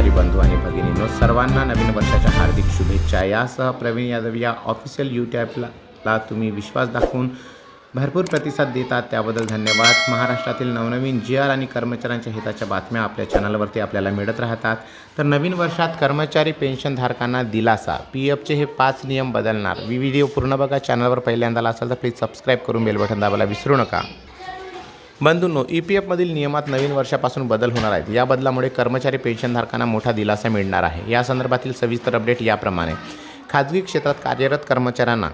सर्वांना नवीन वर्षाच्या हार्दिक शुभेच्छा. यासह प्रवीण यादव या ऑफिशियल यूट्यूबला तुम्ही विश्वास दाखवून भरपूर प्रतिसाद देतात. त्याबद्दल धन्यवाद. महाराष्ट्रातील नवनवीन जी आर आणि कर्मचाऱ्यांच्या हिताच्या बातम्या आपल्या चॅनलवरती आपल्याला मिळत राहतात. तर नवीन वर्षात कर्मचारी पेन्शनधारकांना दिलासा. पी एफचे हे पाच नियम बदलणार. वि- व्हिडिओ पूर्ण बघा. चॅनलवर पहिल्यांदा असेल तर प्लीज सबस्क्राईब करून बेल बटन दाबायला विसरू नका. बंधूंनो ई पी एफमधील नियमात नवीन वर्षापासून बदल होणार आहेत. या बदलामुळे कर्मचारी पेन्शनधारकांना मोठा दिलासा मिळणार आहे. या संदर्भातील सविस्तर अपडेट याप्रमाणे. खाजगी क्षेत्रात कार्यरत कर्मचाऱ्यांना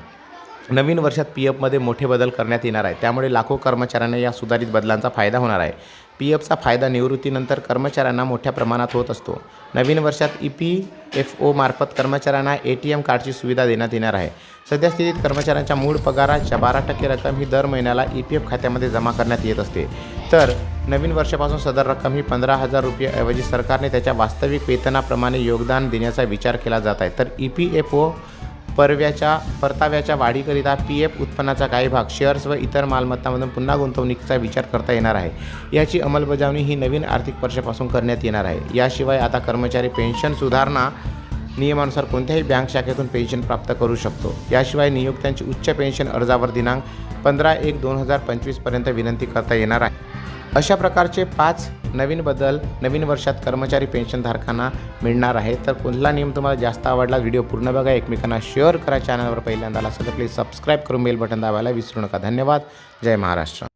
नवीन वर्षात पी एफमध्ये मोठे बदल करण्यात येणार आहे त्यामुळे लाखो कर्मचाऱ्यांना या सुधारित बदलांचा फायदा होणार आहे. पी एफचा फायदा निवृत्तीनंतर कर्मचाऱ्यांना मोठ्या प्रमाणात होत असतो. नवीन वर्षात ई पी एफ ओमार्फत कर्मचाऱ्यांना ए टी एम कार्डची सुविधा देण्यात येणार आहे. सध्या स्थितीत कर्मचाऱ्यांच्या मूळ पगाराच्या बारा टक्के रक्कम ही दर महिन्याला ई पी एफ खात्यामध्ये जमा करण्यात येत असते. तर नवीन वर्षापासून सदर रक्कम ही पंधरा हजार रुपयाऐवजी सरकारने त्याच्या वास्तविक वेतनाप्रमाणे योगदान देण्याचा विचार केला जात आहे. तर ई पी एफ ओ परव्याच्या परताव्याच्या वाढीकरिता पी एफ उत्पन्नाचा काही भाग शेअर्स व इतर मालमत्तामधून पुन्हा गुंतवणुकीचा विचार करता येणार आहे. याची अंमलबजावणी ही नवीन आर्थिक वर्षापासून करण्यात येणार आहे. याशिवाय आता कर्मचारी पेन्शन सुधारणा नियमानुसार कोणत्याही बँक शाखेतून पेन्शन प्राप्त करू शकतो. याशिवाय नियोक्त्यांची उच्च पेन्शन अर्जावर दिनांक पंधरा एक दोन हजार पंचवीसपर्यंत विनंती करता येणार आहे. अशा प्रकारचे पाच नवीन बदल नवीन वर्षात कर्मचारी पेन्शनधारकांना मिळणार आहे तर कुठला नियम तुम्हाला जास्त आवडला? व्हिडिओ पूर्ण बघा. एकमेकांना शेअर करा. चॅनलवर पहिल्यांदा असेल तर प्लीज सबस्क्राईब करून बेल बटन दाबायला विसरू नका. धन्यवाद. जय महाराष्ट्र.